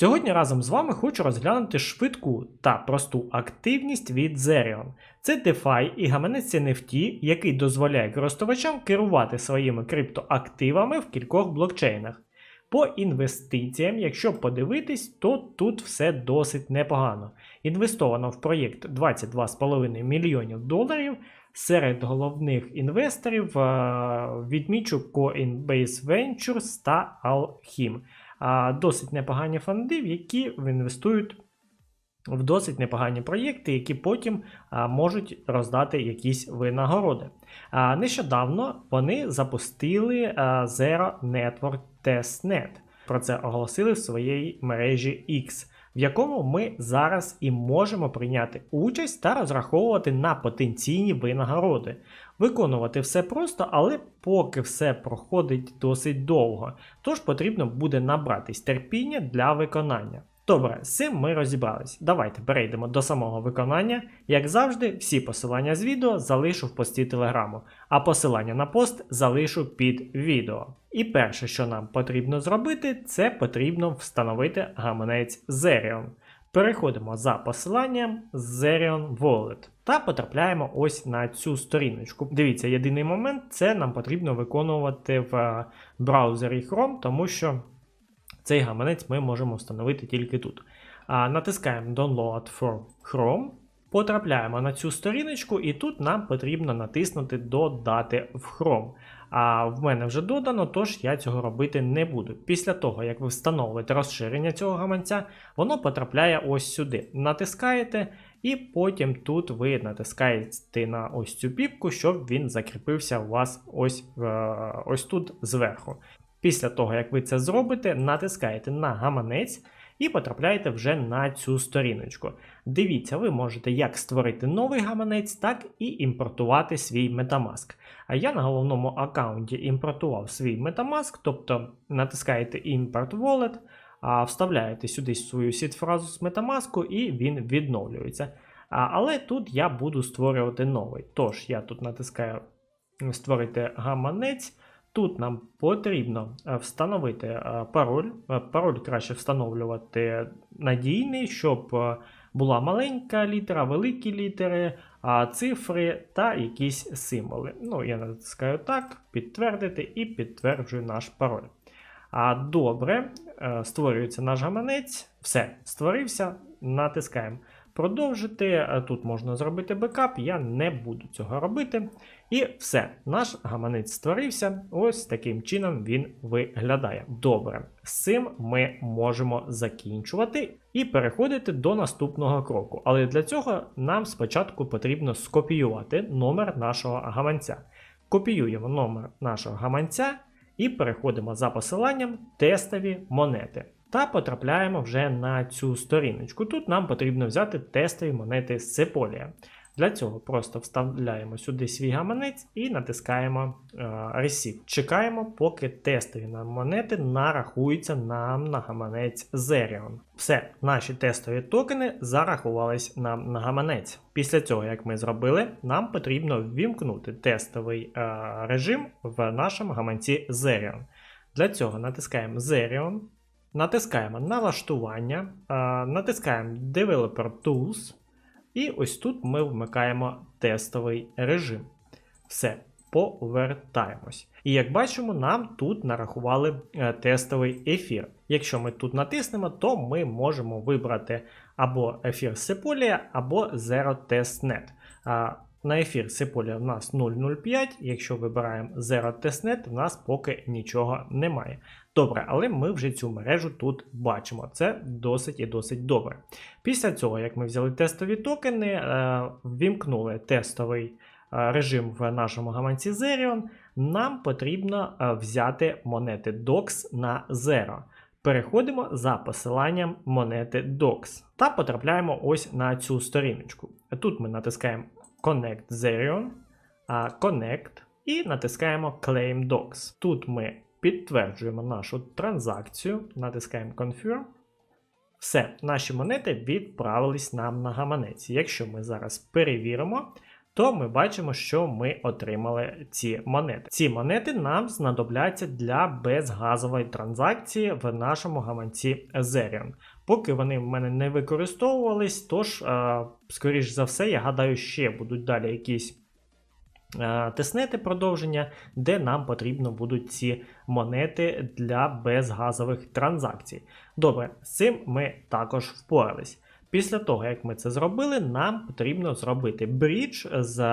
Сьогодні разом з вами хочу розглянути швидку та просту активність від Zerion. Це DeFi і гаманець NFT, який дозволяє користувачам керувати своїми криптоактивами в кількох блокчейнах. По інвестиціям, якщо подивитись, то тут все досить непогано. Інвестовано в проєкт 22,5 мільйонів доларів. Серед головних інвесторів е, відмічу Coinbase Ventures та Alchim досить непогані фонди, в які інвестують в досить непогані проєкти, які потім можуть роздати якісь винагороди. А, нещодавно вони запустили Zero Network Testnet. Про це оголосили в своїй мережі X. В якому ми зараз і можемо прийняти участь та розраховувати на потенційні винагороди. Виконувати все просто, але поки все проходить досить довго, тож потрібно буде набратись терпіння для виконання. Добре, з цим ми розібрались. Давайте перейдемо до самого виконання. Як завжди, всі посилання з відео залишу в пості телеграму, а посилання на пост залишу під відео. І перше, що нам потрібно зробити, це потрібно встановити гаманець Zerion. Переходимо за посиланням Zerion Wallet та потрапляємо ось на цю сторіночку. Дивіться, єдиний момент це нам потрібно виконувати в е, браузері Chrome, тому що цей гаманець ми можемо встановити тільки тут. Натискаємо Download for Chrome, потрапляємо на цю сторіночку, і тут нам потрібно натиснути Додати в Chrome. А в мене вже додано, тож я цього робити не буду. Після того, як ви встановите розширення цього гаманця, воно потрапляє ось сюди. Натискаєте, і потім тут ви натискаєте на ось цю піпку, щоб він закріпився у вас ось, е, ось тут зверху. Після того, як ви це зробите, натискаєте на гаманець і потрапляєте вже на цю сторіночку. Дивіться, ви можете як створити новий гаманець, так і імпортувати свій Metamask. А я на головному аккаунті імпортував свій Metamask, тобто натискаєте Import Wallet, вставляєте сюди свою сітфразу з Metamask і він відновлюється. Але тут я буду створювати новий. Тож я тут натискаю створити гаманець. Тут нам потрібно е, встановити е, пароль. Е, пароль краще встановлювати надійний, щоб була маленька літера, великі літери, цифри та якісь символи. Ну, я натискаю так, підтвердити і підтверджую наш пароль. А добре, створюється наш гаманець. Все, створився, натискаємо. Продовжити. Тут можна зробити бекап, я не буду цього робити. І все, наш гаманець створився. Ось таким чином він виглядає. Добре, з цим ми можемо закінчувати і переходити до наступного кроку. Але для цього нам спочатку потрібно скопіювати номер нашого гаманця. Копіюємо номер нашого гаманця і переходимо за посиланням тестові монети. Та потрапляємо вже на цю сторіночку. Тут нам потрібно взяти тестові монети з Цеполія. Для цього просто вставляємо сюди свій гаманець і натискаємо е, Receive. Чекаємо, поки тестові монети нарахуються нам на гаманець Zerion. Все, наші тестові токени зарахувались нам на гаманець. Після цього, як ми зробили, нам потрібно ввімкнути тестовий е, режим в нашому гаманці Zerion. Для цього натискаємо Zerion, натискаємо налаштування, натискаємо Developer Tools. І ось тут ми вмикаємо тестовий режим. Все, повертаємось. І як бачимо, нам тут нарахували е, тестовий ефір. Якщо ми тут натиснемо, то ми можемо вибрати або ефір Sepolia, або Zero Testnet. На ефір Sepolia в нас 0,05, якщо вибираємо Zero Testnet, в нас поки нічого немає. Добре, але ми вже цю мережу тут бачимо. Це досить і досить добре. Після цього, як ми взяли тестові токени, е, ввімкнули тестовий е, режим в нашому гаманці Zerion, нам потрібно е, взяти монети DOX на 0. Переходимо за посиланням монети DOX та потрапляємо ось на цю сторіночку. Тут ми натискаємо Connect Zerion, Connect і натискаємо Claim Docs. Тут ми підтверджуємо нашу транзакцію, натискаємо Confirm. Все, наші монети відправились нам на гаманець. Якщо ми зараз перевіримо, то ми бачимо, що ми отримали ці монети. Ці монети нам знадобляться для безгазової транзакції в нашому гаманці Zerion. Поки вони в мене не використовувались, тож, е, скоріш за все, я гадаю, ще будуть далі якісь. е, Теснети продовження, де нам потрібно будуть ці монети для безгазових транзакцій. Добре, з цим ми також впорались. Після того, як ми це зробили, нам потрібно зробити брідж з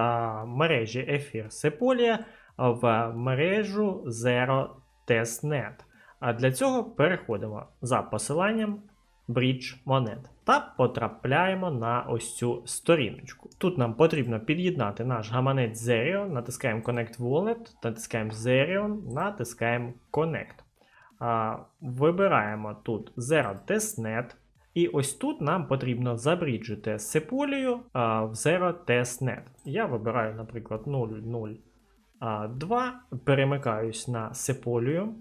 мережі Ефір Sepolia в мережу Zero Testnet. А для цього переходимо за посиланням Bridge монет та потрапляємо на ось цю сторіночку. Тут нам потрібно під'єднати наш гаманець Zerion, натискаємо Connect Wallet, натискаємо Zerion, натискаємо Connect. Вибираємо тут Zero Testnet. І ось тут нам потрібно забріджити Сеполію а, в Zero Testnet. Я вибираю, наприклад, 002, перемикаюсь на Сеполію,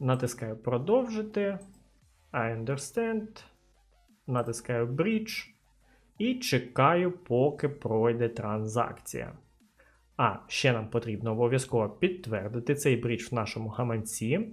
натискаю продовжити. I understand. Натискаю Bridge і чекаю, поки пройде транзакція. А, ще нам потрібно обов'язково підтвердити цей брідж в нашому гаманці.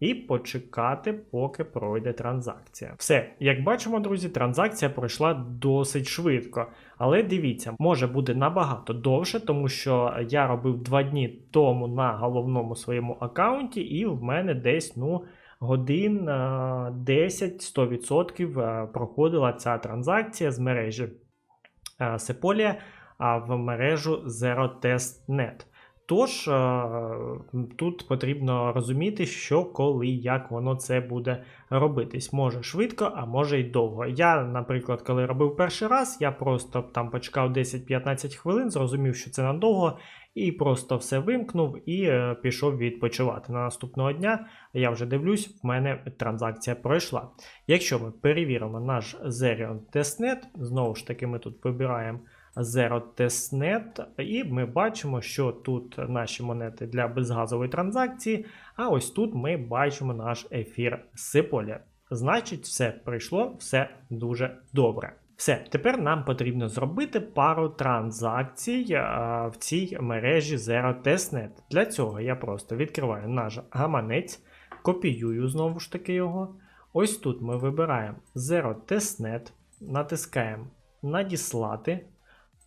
І почекати, поки пройде транзакція. Все, як бачимо, друзі, транзакція пройшла досить швидко. Але дивіться, може бути набагато довше, тому що я робив два дні тому на головному своєму аккаунті, і в мене десь, ну годин е, 10-100% е, проходила ця транзакція з мережі е, Sepolia в мережу ZeroTestNet. Тож е, тут потрібно розуміти, що коли, як воно це буде робитись. Може швидко, а може й довго. Я, наприклад, коли робив перший раз, я просто там почекав 10-15 хвилин, зрозумів, що це надовго, і просто все вимкнув і е, пішов відпочивати. На наступного дня я вже дивлюсь, в мене транзакція пройшла. Якщо ми перевіримо наш Zerion Testnet, знову ж таки, ми тут вибираємо Zero Testnet, і ми бачимо, що тут наші монети для безгазової транзакції, а ось тут ми бачимо наш ефір Сиполя. Значить, все пройшло, все дуже добре. Все, тепер нам потрібно зробити пару транзакцій а, в цій мережі Zero Testnet. Для цього я просто відкриваю наш гаманець, копіюю знову ж таки його. Ось тут ми вибираємо Zero Testnet, натискаємо Надіслати.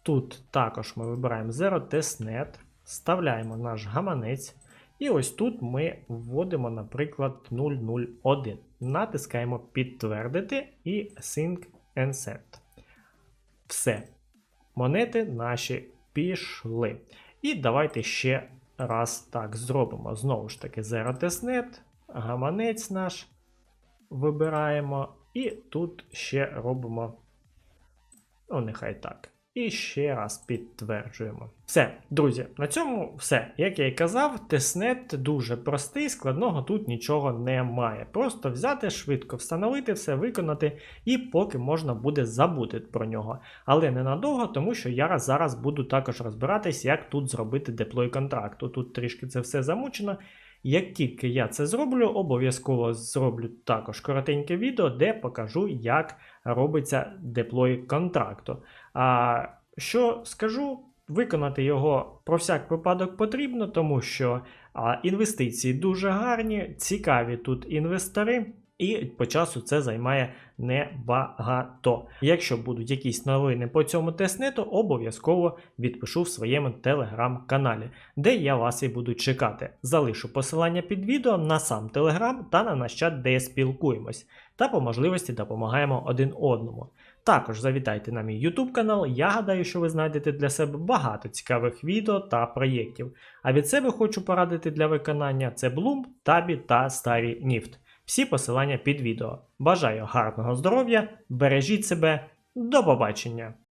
Тут також ми вибираємо Zero Testnet, вставляємо наш гаманець. І ось тут ми вводимо, наприклад, 001. Натискаємо підтвердити і Sync and Send. Все. Монети наші пішли. І давайте ще раз так зробимо. Знову ж таки, Zero Testnet, гаманець наш вибираємо. І тут ще робимо. Ну, нехай так. І ще раз підтверджуємо. Все, друзі, на цьому все. Як я і казав, тестнет дуже простий, складного тут нічого немає. Просто взяти, швидко встановити все, виконати, і поки можна буде забути про нього. Але ненадовго, тому що я зараз буду також розбиратись, як тут зробити деплой контракту. Тут трішки це все замучено. Як тільки я це зроблю, обов'язково зроблю також коротеньке відео, де покажу, як робиться деплой контракту. А що скажу, виконати його про всяк випадок потрібно, тому що а, інвестиції дуже гарні, цікаві тут інвестори. І по часу це займає небагато. Якщо будуть якісь новини по цьому тестнету, обов'язково відпишу в своєму телеграм-каналі, де я вас і буду чекати. Залишу посилання під відео на сам телеграм та на наш чат, де спілкуємось, та по можливості допомагаємо один одному. Також завітайте на мій YouTube канал, я гадаю, що ви знайдете для себе багато цікавих відео та проєктів. А від себе хочу порадити для виконання це Bloom, Tabі та Старі Ніфт. Всі посилання під відео. Бажаю гарного здоров'я, бережіть себе, до побачення!